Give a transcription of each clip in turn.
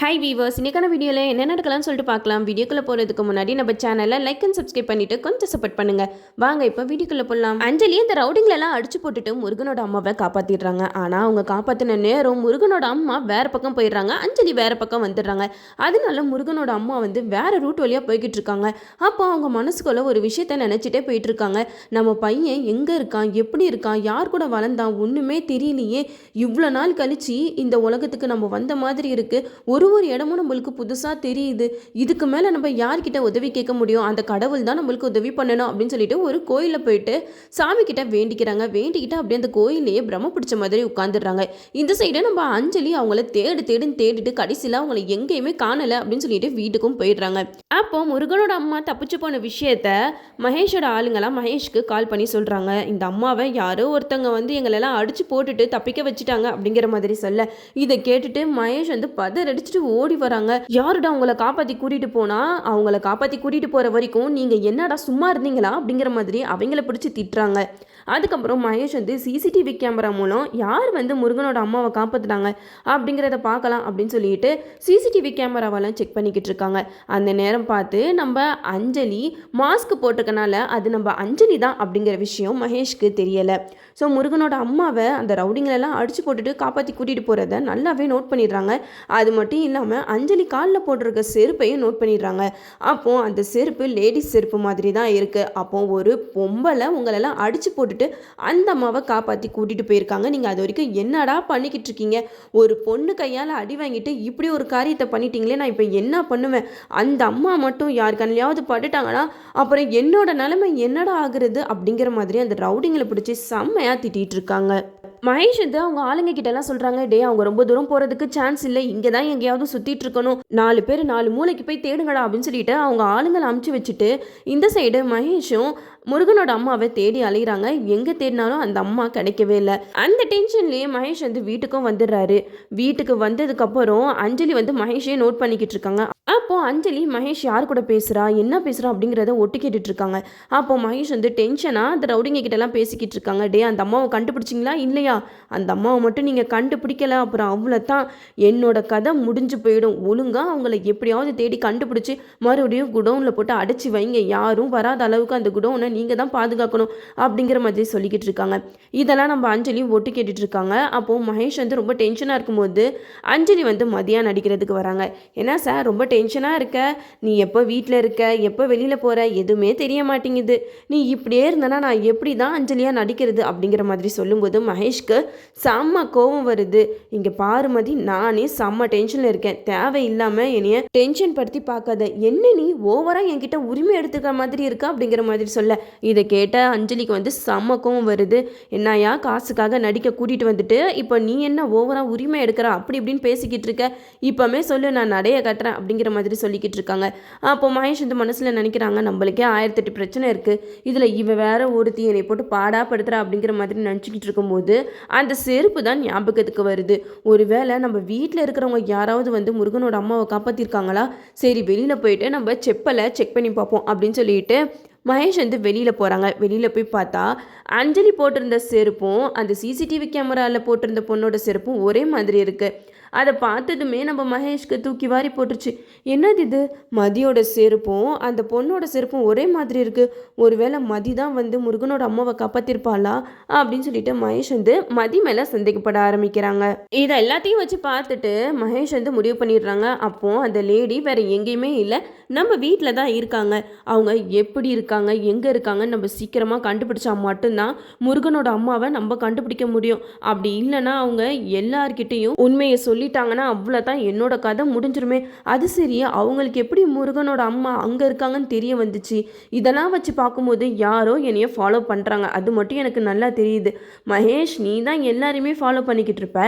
Hi viewers இன்னைக்கான வீடியோவில் என்ன நடக்கலாம்னு சொல்லிட்டு பார்க்கலாம். வீடியோக்குள்ளே போகிறதுக்கு முன்னாடி நம்ம சேனலை லைக் அண்ட் சப்ஸ்கிரைப் பண்ணிட்டு கொஞ்சம் சப்போர்ட் பண்ணுங்க. வாங்க இப்போ வீடியோக்குள்ளே போடலாம் அஞ்சலி இந்த ரவுடிங்களெல்லாம் அடிச்சு போட்டுட்டு முருகனோட அம்மாவை காப்பாற்றிடுறாங்க ஆனால் அவங்க காப்பாற்றின நேரம் முருகனோட அம்மா வேறு பக்கம் போயிடுறாங்க. அஞ்சலி வேறு பக்கம் வந்துடுறாங்க. அதனால முருகனோட அம்மா வந்து வேறு ரூட் வழியாக போய்கிட்டு இருக்காங்க. அப்போ அவங்க மனசுக்குள்ள ஒரு விஷயத்த நினச்சிட்டே போயிட்டு இருக்காங்க. நம்ம பையன் எங்கே இருக்கான்? எப்படி இருக்கான்? யார் கூட வளர்ந்தான்? ஒன்றுமே தெரியலையே. இவ்வளோ நாள் கழித்து இந்த உலகத்துக்கு நம்ம வந்த மாதிரி இருக்குது ஒரு ஒரு இடமும் நம்மளுக்கு புதுசாக தெரியுது. இதுக்கு மேலே நம்ம யார்கிட்ட உதவி கேட்க முடியும்? அந்த கடவுள் தான் நம்மளுக்கு உதவி பண்ணணும் அப்படின்னு சொல்லிட்டு ஒரு கோயிலில் போயிட்டு சாமி கிட்ட வேண்டிக்கிறாங்க. வேண்டிக்கிட்டு அப்படியே அந்த கோயிலையே பிரம்ம பிடிச்ச மாதிரி உட்காந்துடுறாங்க இந்த சைடு நம்ம அஞ்சலி அவங்கள தேடு தேடுன்னு தேடிட்டு கடைசியில் அவங்கள எங்கேயுமே காணலை அப்படின்னு சொல்லிட்டு வீட்டுக்கும் போயிடுறாங்க. அப்போ முருகனோட அம்மா தப்பிச்சு போன விஷயத்த மகேஷோட ஆளுங்கெல்லாம் மகேஷ்க்கு கால் பண்ணி சொல்கிறாங்க இந்த அம்மாவை யாரோ ஒருத்தவங்க வந்து எங்களெல்லாம் அடிச்சு போட்டுட்டு தப்பிக்க வச்சுட்டாங்க அப்படிங்கிற மாதிரி சொல்ல. இதை கேட்டுட்டு மகேஷ் வந்து பதறடிச்சிட்டு ஓடி வராங்க. யாருடா அவங்கள காப்பாற்றி கூட்டிகிட்டு போனா? அவங்கள காப்பாற்றி கூட்டிகிட்டு போகிற வரைக்கும் நீங்கள் என்னடா சும்மா இருந்தீங்களா? அப்படிங்கிற மாதிரி அவங்கள பிடிச்சி திட்டுறாங்க. அதுக்கப்புறம் மகேஷ் வந்து சிசிடிவி கேமரா மூலம் யார் வந்து முருகனோட அம்மாவை காப்பாற்றுனாங்க அப்படிங்கிறத பார்க்கலாம் அப்படின்னு சொல்லிட்டு சிசிடிவி கேமராவெல்லாம் செக் பண்ணிக்கிட்டு இருக்காங்க. அந்த நேரம் பார்த்து நம்ம அஞ்சலி மாஸ்க் போட்டிருக்கனால அது நம்ம அஞ்சலி தான் அப்படிங்கிற விஷயம் மகேஷ்க்கு தெரியலை. ஸோ முருகனோட அம்மாவை அந்த ரவுடிங்களெல்லாம் அடிச்சு போட்டுட்டு காப்பாற்றி கூட்டிகிட்டு போகிறத நல்லாவே நோட் பண்ணிடுறாங்க. அது மட்டும் இல்லாமல் அஞ்சலி காலில் போட்டிருக்க செருப்பையும் நோட் பண்ணிடுறாங்க. அப்போது அந்த செருப்பு லேடிஸ் செருப்பு மாதிரி தான் இருக்குது அப்போ ஒரு பொம்பளை உங்களெல்லாம் அடித்து போட்டுட்டு அந்த அம்மாவை காப்பாற்றி கூட்டிகிட்டு போயிருக்காங்க. நீங்கள் அது வரைக்கும் என்னடா பண்ணிக்கிட்டு இருக்கீங்க? ஒரு பொண்ணு கையால் அடி வாங்கிட்டு இப்படி ஒரு காரியத்தை பண்ணிட்டீங்களே நான் இப்போ என்ன பண்ணுவேன்? அந்த அம்மா மட்டும் யாருக்கானலையாவது பட்டுட்டாங்கன்னா அப்புறம் என்னோட நிலைமை என்னடா ஆகுறது? அப்படிங்கிற மாதிரி அந்த ரவுடிங்களை பிடிச்சி செம்மையாக திட்டிகிட்டு இருக்காங்க. மகேஷ் வந்து அவங்க ஆளுங்க கிட்ட எல்லாம் சொல்றாங்க டே அவங்க ரொம்ப தூரம் போறதுக்கு சான்ஸ் இல்லை. இங்கே தான் எங்கேயாவது சுத்திட்டு இருக்கணும். நாலு பேர் நாலு மூளைக்கு போய் தேடுங்கடா அப்படின்னு சொல்லிட்டு அவங்க ஆளுங்களை அமுச்சு வச்சுட்டு இந்த சைடு மகேஷும் முருகனோட அம்மாவை தேடி அலைகிறாங்க எங்கே தேடினாலும் அந்த அம்மா கிடைக்கவே இல்லை. அந்த டென்ஷன்லேயே மகேஷ் வந்து வீட்டுக்கும் வந்துடுறாரு. வீட்டுக்கு வந்ததுக்கப்புறம் அஞ்சலி வந்து மகேஷே நோட் பண்ணிக்கிட்டு இருக்காங்க. அப்போ அஞ்சலி மகேஷ் யார் கூட பேசுகிறா என்ன பேசுகிறா அப்படிங்கிறத ஒட்டு கேட்டுட்டு இருக்காங்க அப்போ மகேஷ் வந்து டென்ஷனாக அந்த ரவுடிங்க கிட்டலாம் பேசிக்கிட்டு இருக்காங்க டே அந்த அம்மாவை கண்டுபிடிச்சிங்களா? இல்லையா? அந்த அம்மாவை மட்டும் நீங்கள் கண்டுபிடிக்கல. அப்புறம் அவ்வளோதான் என்னோட கதை முடிஞ்சு போயிடும். ஒழுங்காக அவங்கள எப்படியாவது தேடி கண்டுபிடிச்சி மறுபடியும் குடோனில் போட்டு அடைச்சி வைங்க. யாரும் வராத அளவுக்கு அந்த குடோனை நீங்கள் தான் பாதுகாக்கணும். அப்படிங்கிற மாதிரி சொல்லிக்கிட்டு இருக்காங்க இதெல்லாம் நம்ம அஞ்சலி ஒட்டு கேட்டுட்டு இருக்காங்க அப்போது மகேஷ் வந்து ரொம்ப டென்ஷனாக இருக்கும்போது அஞ்சலி வந்து மதியம் நடிக்கிறதுக்கு வராங்க. ஏன்னா சார்? ரொம்ப டென்ஷனாக இருக்க? நீ எப்போ வீட்டில் இருக்க? எப்போ வெளியில் போகிற எதுவுமே தெரிய மாட்டேங்குது. நீ இப்படியே இருந்தனா நான் எப்படி தான் அஞ்சலியாக நடிக்கிறது அப்படிங்கிற மாதிரி சொல்லும்போது மகேஷ்க்கு செம்ம கோவம் வருது. இங்கே பாருமதி நானே செம்ம டென்ஷனில் இருக்கேன். தேவையில்லாமல் என்னைய டென்ஷன் படுத்தி பார்க்காத. என்ன நீ ஓவராக என்கிட்ட உரிமை எடுத்துக்கிற மாதிரி இருக்கா அப்படிங்கிற மாதிரி சொல்ல. இதை கேட்ட அஞ்சலிக்கு வந்து செம்ம கோவம் வருது. என்னையா காசுக்காக நடிக்க கூட்டிகிட்டு வந்துட்டு இப்போ நீ என்ன ஓவராக உரிமை எடுக்கிற? அப்படி இப்படின்னு பேசிக்கிட்டு இருக்க. இப்போமே சொல்லு நான் நடைய கட்டுறேன் அப்படிங்கிற மாதிரி சொல்லிக்கிட்டு இருக்காங்க. அப்போ மகேஷ் வந்து மனசில் நினைக்கிறாங்க நம்மளுக்கே ஆயிரத்தெட்டு பிரச்சனை இருக்குது இதில் இவன் வேற ஒருத்தி என்னை போட்டு பாடாப்படுத்துகிறா அப்படிங்கிற மாதிரி நினச்சிக்கிட்டு இருக்கும்போது அந்த செருப்பு தான் ஞாபகத்துக்கு வருது. ஒருவேளை நம்ம வீட்டில் இருக்கிறவங்க யாராவது வந்து முருகனோட அம்மாவை காப்பாற்றிருக்காங்களா சரி வெளியில் போயிட்டு நம்ம செப்பலை செக் பண்ணி பார்ப்போம் அப்படின்னு சொல்லிட்டு மகேஷ் வந்து வெளியில் போகிறாங்க வெளியில் போய் பார்த்தா அஞ்சலி போட்டிருந்த செருப்பும் அந்த சிசிடிவி கேமராவில் போட்டிருந்த பொண்ணோட செருப்பும் ஒரே மாதிரி இருக்குது அதை பார்த்ததுமே நம்ம மகேஷ்க்கு தூக்கி வாரி போட்டுருச்சு. என்னது இது? மதியோட செருப்பும் அந்த பொண்ணோட செருப்பும் ஒரே மாதிரி இருக்குது ஒருவேளை மதி தான் வந்து முருகனோட அம்மாவை காப்பாற்றிருப்பாளா அப்படின்னு சொல்லிட்டு மகேஷ் வந்து மதி மேலே சந்தேகப்பட ஆரம்பிக்கிறாங்க. இதை எல்லாத்தையும் வச்சு பார்த்துட்டு மகேஷ் வந்து முடிவு பண்ணிடுறாங்க. அப்போ அந்த லேடி வேற எங்கேயுமே இல்லை. நம்ம வீட்டில் தான் இருக்காங்க. அவங்க எப்படி இருக்காங்க? எங்கே இருக்காங்கன்னு நம்ம சீக்கிரமாக கண்டுபிடிச்சா மட்டும்தான் முருகனோட அம்மாவை நம்ம கண்டுபிடிக்க முடியும். அப்படி இல்லைன்னா அவங்க எல்லார்கிட்டேயும் உண்மையை சொல்லி சொல்லிட்டாங்கன்னா அவ்வளோதான் என்னோட கதை முடிஞ்சிருமே. அது சரி அவங்களுக்கு எப்படி முருகனோட அம்மா அங்கே இருக்காங்கன்னு தெரிய வந்துச்சு? இதெல்லாம் வச்சு பார்க்கும்போது யாரோ என்னைய ஃபாலோ பண்ணுறாங்க அது மட்டும் எனக்கு நல்லா தெரியுது. மகேஷ் நீ தான் எல்லாரையுமே ஃபாலோ பண்ணிக்கிட்டு இருப்ப.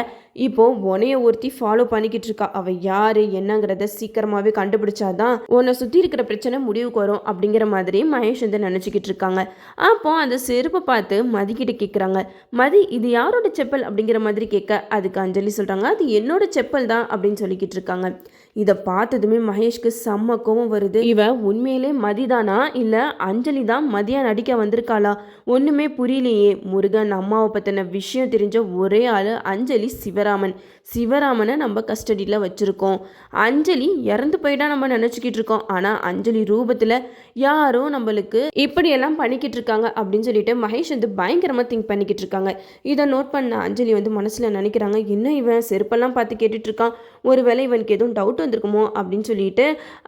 இப்போ உனைய ஒருத்தி ஃபாலோ பண்ணிக்கிட்டு இருக்கா. அவ யாரு என்னங்கிறத சீக்கிரமாவே கண்டுபிடிச்சாதான் உன்னை சுற்றி இருக்கிற பிரச்சனை முடிவுக்கு வரும் அப்படிங்கிற மாதிரி மகேஷ் வந்து நினச்சிக்கிட்டு இருக்காங்க. அப்போ அந்த செருப்பை பார்த்து மதிக்கிட்ட கேட்குறாங்க மதி இது யாரோட செப்பல் அப்படிங்கிற மாதிரி கேட்க அதுக்கு அஞ்சலி சொல்கிறாங்க அது என்னோட செப்பல் தான் அப்படின்னு சொல்லிக்கிட்டு இருக்காங்க. இதை பார்த்ததுமே மகேஷ்க்கு செம்ம கோவம் வருது. இவ உண்மையிலே மதிதானா? இல்லை அஞ்சலி தான் மதியா நடிக்க வந்திருக்காளா? ஒன்றுமே புரியலையே. முருகன் அம்மாவை பற்றின விஷயம் தெரிஞ்ச ஒரே ஆள் அஞ்சலி சிவராமன். சிவராமனை நம்ம கஸ்டடியில் வச்சுருக்கோம். அஞ்சலி இறந்து போயிட்டா நம்ம நினச்சிக்கிட்டு இருக்கோம். ஆனால் அஞ்சலி ரூபத்தில் யாரோ நம்மளுக்கு இப்படியெல்லாம் பண்ணிக்கிட்டு இருக்காங்க அப்படின்னு சொல்லிட்டு மகேஷ் வந்து பயங்கரமாக திங்க் பண்ணிக்கிட்டு இருக்காங்க. இதை நோட் பண்ண அஞ்சலி வந்து மனசில் நினைக்கிறாங்க. என்ன இவன்? செருப்பெல்லாம் பார்த்து கேட்டுட்டு இருக்கான். ஒருவேளை இவனுக்கு எதுவும் டவுட் வந்திருக்குமோ அப்படின்னு சொல்லிட்டு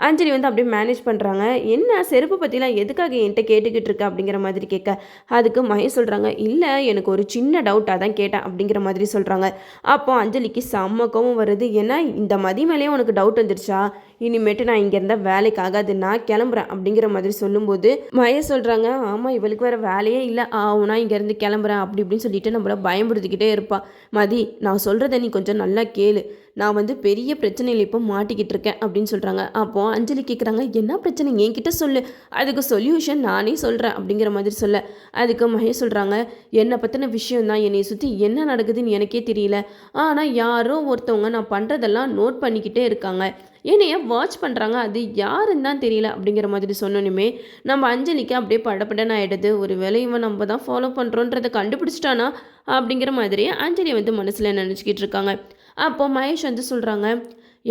அஞ்சலி வந்து அப்படியே மேனேஜ் பண்ணுறாங்க என்ன செருப்பு பற்றிலாம் எதுக்காக என்கிட்ட கேட்டுக்கிட்டு இருக்க அப்படிங்கிற மாதிரி கேட்க. அதுக்கு மகேஷ் சொல்கிறாங்க இல்லை எனக்கு ஒரு சின்ன டவுட்டாக தான் கேட்டேன் அப்படிங்கிற மாதிரி சொல்கிறாங்க அப்போ அஞ்சலிக்கு செம்ம கோவம் வருது. ஏன்னா இந்த மதி மேலேயே உனக்கு டவுட் வந்துருச்சா? இனிமேட்டு நான் இங்கே இருந்தால் வேலைக்கு ஆகாது. நான் கிளம்புறேன் அப்படிங்கிற மாதிரி சொல்லும்போது மகேஷ் சொல்கிறாங்க ஆமாம் இவளுக்கு வேறு வேலையே இல்லை. ஆகுனா இங்கேருந்து கிளம்புறேன் அப்படி இப்படின்னு சொல்லிட்டு நம்மள பயன்படுத்திக்கிட்டே இருப்பாள் மதி நான் சொல்கிறத நீ கொஞ்சம் நல்லா கேளு. நான் வந்து பெரிய பிரச்சனையில் இப்போ மாட்டிக்கிட்டு இருக்கேன் அப்படின்னு சொல்கிறாங்க அப்போ அஞ்சலி கேட்குறாங்க என்ன பிரச்சனை? என்கிட்ட சொல்லு. அதுக்கு சொல்யூஷன் நானே சொல்கிறேன் அப்படிங்கிற மாதிரி சொல்ல. அதுக்கு மகேஷ் சொல்கிறாங்க என்னை பற்றின விஷயம் தான் என்னை சுற்றி என்ன நடக்குதுன்னு எனக்கே தெரியல. ஆனால் யாரோ ஒருத்தவங்க நான் பண்ணுறதெல்லாம் நோட் பண்ணிக்கிட்டே இருக்காங்க. என்னைய வாட்ச் பண்ணுறாங்க அது யாருன்னு தான் தெரியல அப்படிங்கிற மாதிரி சொன்னோன்னுமே நம்ம அஞ்சலிக்கு அப்படியே படப்படன்னு ஆகிடுது ஒரு வேளை இவன் நம்ம தான் ஃபாலோ பண்ணுறோன்றதை கண்டுபிடிச்சிட்டானா? அப்படிங்கிற மாதிரி அஞ்சலி வந்து மனசில் நினச்சிக்கிட்டு இருக்காங்க. அப்போ மகேஷ் வந்து சொல்கிறாங்க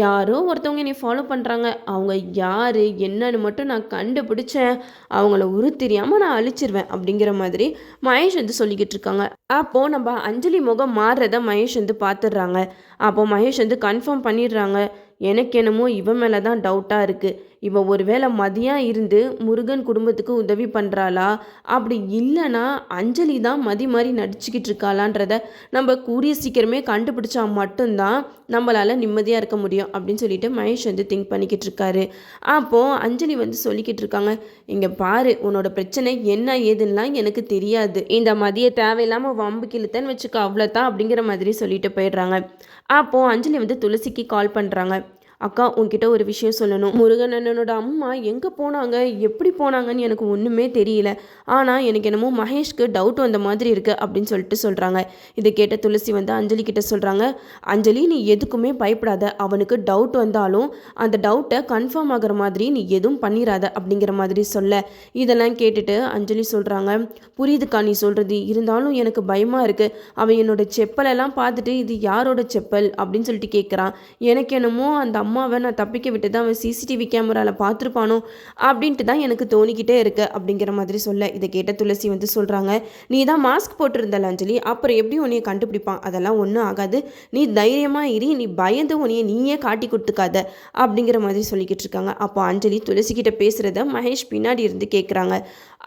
யாரோ ஒருத்தவங்க என்னை ஃபாலோ பண்ணுறாங்க அவங்க யார் என்னன்னு மட்டும் நான் கண்டுபிடிச்சேன். அவங்கள உரு தெரியாமல் நான் அழிச்சிருவேன் அப்படிங்கிற மாதிரி மகேஷ் வந்து சொல்லிக்கிட்டு இருக்காங்க. அப்போது நம்ம அஞ்சலி முகம் மாறுறத மகேஷ் வந்து பார்த்துடுறாங்க அப்போ மகேஷ் வந்து கன்ஃபார்ம் பண்ணிடுறாங்க. எனக்கு என்னமோ இவன் மேலே தான் டவுட்டாக இருக்குது இவ ஒருவேளை மதியாக இருந்து முருகன் குடும்பத்துக்கு உதவி பண்ணுறாளா அப்படி இல்லைன்னா அஞ்சலி தான் மதி மாதிரி நடிச்சுக்கிட்டு இருக்காளான்றத நம்ம கூடிய சீக்கிரமே கண்டுபிடிச்சா மட்டும்தான் நம்மளால் நிம்மதியாக இருக்க முடியும் அப்படின்னு சொல்லிட்டு மகேஷ் வந்து திங்க் பண்ணிக்கிட்டு இருக்காரு. அப்போது அஞ்சலி வந்து சொல்லிக்கிட்டு இருக்காங்க இங்கே பாரு உன்னோட பிரச்சனை என்ன ஏதுன்னெலாம் எனக்கு தெரியாது. இந்த மதிய தேவையில்லாமல் வம்பு கிழுத்தன்னு வச்சுக்க அவ்வளோதான் அப்படிங்கிற மாதிரி சொல்லிட்டு போயிடுறாங்க. அப்போது அஞ்சலி வந்து துளசிக்கு கால் பண்ணுறாங்க அக்கா உன்கிட்ட ஒரு விஷயம் சொல்லணும். முருகன் அண்ணனோட அம்மா எங்கே போனாங்க? எப்படி போனாங்கன்னு எனக்கு ஒன்றுமே தெரியல. ஆனால் எனக்கு என்னமோ மகேஷ்க்கு டவுட் வந்த மாதிரி இருக்குது அப்படின்னு சொல்லிட்டு சொல்கிறாங்க இதை கேட்ட துளசி வந்து அஞ்சலி கிட்ட சொல்கிறாங்க அஞ்சலி நீ எதுக்குமே பயப்படாத. அவனுக்கு டவுட் வந்தாலும் அந்த டவுட்டை கன்ஃபார்ம் ஆகிற மாதிரி நீ எதுவும் பண்ணிடாத அப்படிங்கிற மாதிரி சொல்ல. இதெல்லாம் கேட்டுட்டு அஞ்சலி சொல்கிறாங்க புரியுதுக்கா நீ சொல்கிறது இருந்தாலும் எனக்கு பயமாக இருக்குது அவன் என்னோட செப்பலெல்லாம் பார்த்துட்டு இது யாரோட செப்பல்? அப்படின்னு சொல்லிட்டு கேட்குறான் எனக்கு என்னமோ அந்த அம்மாவை நான் தப்பிக்க விட்டு தான் அவன் சிசிடிவி கேமராவில் பார்த்துருப்பானோ அப்படின்ட்டு தான் எனக்கு தோணிக்கிட்டே இருக்கு அப்படிங்கிற மாதிரி சொல்ல. இதை கேட்ட துளசி வந்து சொல்கிறாங்க நீ தான் மாஸ்க் போட்டிருந்தல அஞ்சலி அப்புறம் எப்படி உன்னைய கண்டுபிடிப்பான்? அதெல்லாம் ஒன்றும் ஆகாது. நீ தைரியமாக இரு நீ பயந்து உன்னைய நீயே காட்டி கொடுத்துக்காத அப்படிங்கிற மாதிரி சொல்லிக்கிட்டு இருக்காங்க. அப்போ அஞ்சலி துளசி கிட்ட பேசுகிறத மகேஷ் பின்னாடி இருந்து கேட்குறாங்க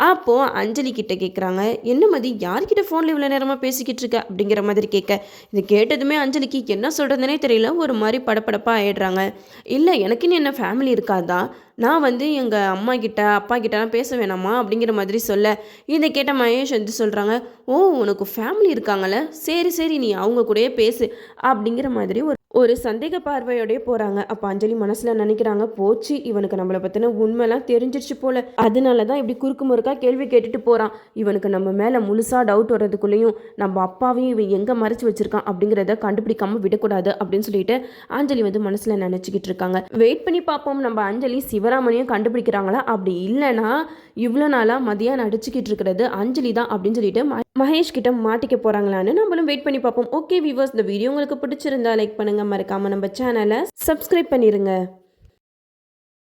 அப்போது அஞ்சலி கிட்ட கேட்குறாங்க என்ன மதி யார்கிட்ட ஃபோனில் இவ்வளோ நேரமாக பேசிக்கிட்டு இருக்க? அப்படிங்கிற மாதிரி கேட்க. இது கேட்டதுமே அஞ்சலிக்கு என்ன சொல்கிறதுனே தெரியல ஒரு மாதிரி படப்படப்பாக ஆயிடுறாங்க. இல்லை எனக்குன்னு என்ன ஃபேமிலி இருக்காதா? நான் வந்து எங்கள் அம்மா கிட்ட அப்பா கிட்டலாம் பேச வேணாமா? அப்படிங்கிற மாதிரி சொல்ல இதை கேட்ட மகேஷ் வந்து சொல்கிறாங்க ஓ உனக்கு ஃபேமிலி இருக்காங்கல்ல? சரி சரி நீ அவங்க கூடயே பேசு அப்படிங்கிற மாதிரி ஒரு ஒரு சந்தேக பார்வையோடய போகிறாங்க அப்போ அஞ்சலி மனசில் நினைக்கிறாங்க போச்சு இவனுக்கு நம்மளை பற்றின உண்மைலாம் தெரிஞ்சிருச்சு போல. அதனால தான் இப்படி குறுக்கு முறுக்கா கேள்வி கேட்டுட்டு போகிறான் இவனுக்கு நம்ம மேலே முழுசாக டவுட் வர்றதுக்குள்ளேயும் நம்ம அப்பாவையும் இவன் எங்கே மறைச்சி வச்சுருக்கான் அப்படிங்கிறத கண்டுபிடிக்காமல் விடக்கூடாது அப்படின்னு சொல்லிட்டு அஞ்சலி வந்து மனசில் நினச்சிக்கிட்டு இருக்காங்க. வெயிட் பண்ணி பார்ப்போம். நம்ம அஞ்சலி சிவராமனையும் கண்டுபிடிக்கிறாங்களா? அப்படி இல்லைன்னா இவ்வளோ நாளாக மதியம் நடிச்சுக்கிட்டு இருக்கிறது அஞ்சலி தான் அப்படின்னு சொல்லிட்டு ம- மகேஷ் கிட்ட மாட்டிக்க போகிறாங்களான்னு நம்மளும் வெயிட் பண்ணி பார்ப்போம். ஓகே வியூவர்ஸ் இந்த வீடியோ உங்களுக்கு பிடிச்சிருந்தா லைக் பண்ணுங்கள் மறக்காமல் நம்ம சேனலை சப்ஸ்கிரைப் பண்ணிடுங்க